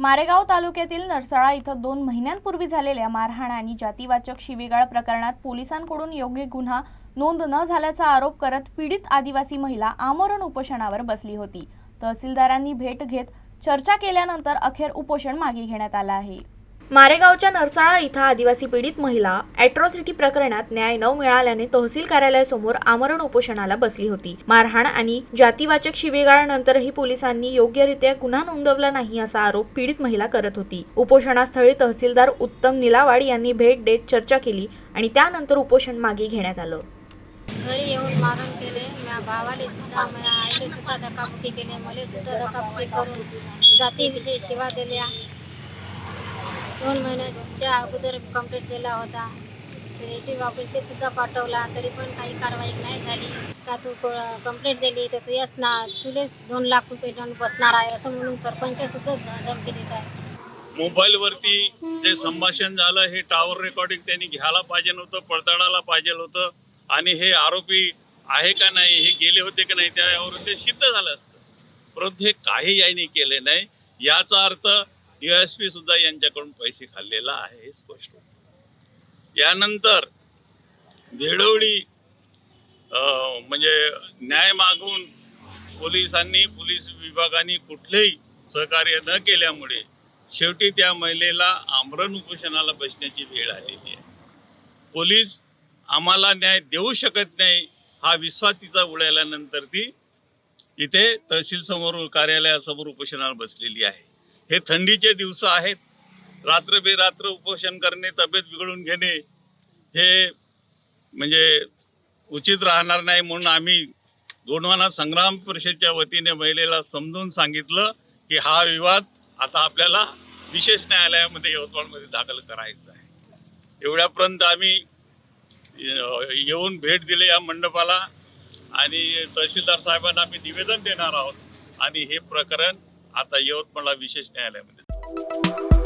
मारेगाव तालुक्यातील नरसाळा इथं दोन महिन्यांपूर्वी झालेल्या मारहाण आणि जातीवाचक शिवीगाळ प्रकरणात पोलिसांकडून योग्य गुन्हा नोंद न झाल्याचा आरोप करत पीडित आदिवासी महिला आमरण उपोषणावर बसली होती. तहसीलदारांनी भेट घेत चर्चा केल्यानंतर अखेर उपोषण मागे घेण्यात आलं आहे. मारेगावच्या नरसाळा इथं आदिवासी पीडित महिला अॅट्रॉसिटी प्रकरणात न्याय न मिळाल्याने तहसील कार्यालयासमोर आमरण उपोषणाला बसली होती. मारहाण आणि जातीवाचक शिवेगाळानंतरही पोलिसांनी योग्यरित्या गुन्हा नोंदवला नाही असा आरोप पीडित महिला करत होती. उपोषणास्थळी तहसीलदार उत्तम निलावाड यांनी भेट देत चर्चा केली आणि त्यानंतर उपोषण मागे घेण्यात आलं. घरी येऊन मारण केले. माझ्या भावाले सुद्धा माझ्या आईने सुद्धा धक्काबुक्की केली. मला सुद्धा धक्काबुक्की करून जातीविषयी शिवा दिल्या. दोन महिन्याच्या अगोदर कंप्लीट केला होता. रिलेटिव्ह ऑफिसचे सुद्धा पाठवला तरी पण काही कारवाई नाही झाली. का तू कंप्लेंट दिली तर तू येस ना तुलेच दोन लाख रुपये देऊन बसणार आहे असं म्हणून सरपंच सुद्धा धमकी देत आहे. मोबाईलवरती जे संभाषण झालं हे टावर रेकॉर्डिंग त्यांनी घ्यायला पाहिजे नव्हतं पडताळायला पाहिजे होतं. आणि हे आरोपी आहे का नाही हे गेले होते का नाही त्यावरून ते सिद्ध झालं असतं. परंतु हे काही यांनी केले नाही. याचा अर्थ डी एस पी सुद्धा यांच्याकडून पैसे खाल्लेला आहे हे स्पष्ट यानंतर वेळोवेळी म्हणजे न्याय मागून पोलिसांनी पोलीस विभागाने कुठलेही सहकार्य न केल्यामुळे शेवटी त्या महिलेला आमरण उपोषणाला बसण्याची वेळ आलेली आहे. पोलीस आम्हाला न्याय देऊ शकत नाही हा विश्वास तिचा उडाल्यानंतर ती इथे तहसील समोर कार्यालयासमोर उपोषणाला बसलेली आहे. हे थंडीचे दिवस आहेत. रात्र बेरात्र उपोषण करणे तब्येत बिघडून घेणे हे म्हणजे उचित राहणार नाही म्हणून आम्ही गोंडवाना संग्राम परिषदच्या वतीने महिलेला समजून सांगितलं की हा विवाद आता आपल्याला विशेष न्यायालयामध्ये यवतमाळमध्ये दाखल करायचा आहे. एवढ्यापर्यंत आम्ही येऊन भेट दिली या मंडपाला आणि तहसीलदार साहेबांना आम्ही निवेदन देणार आहोत. आणि हे प्रकरण आता यवतमाळला विशेष न्यायालयामध्ये.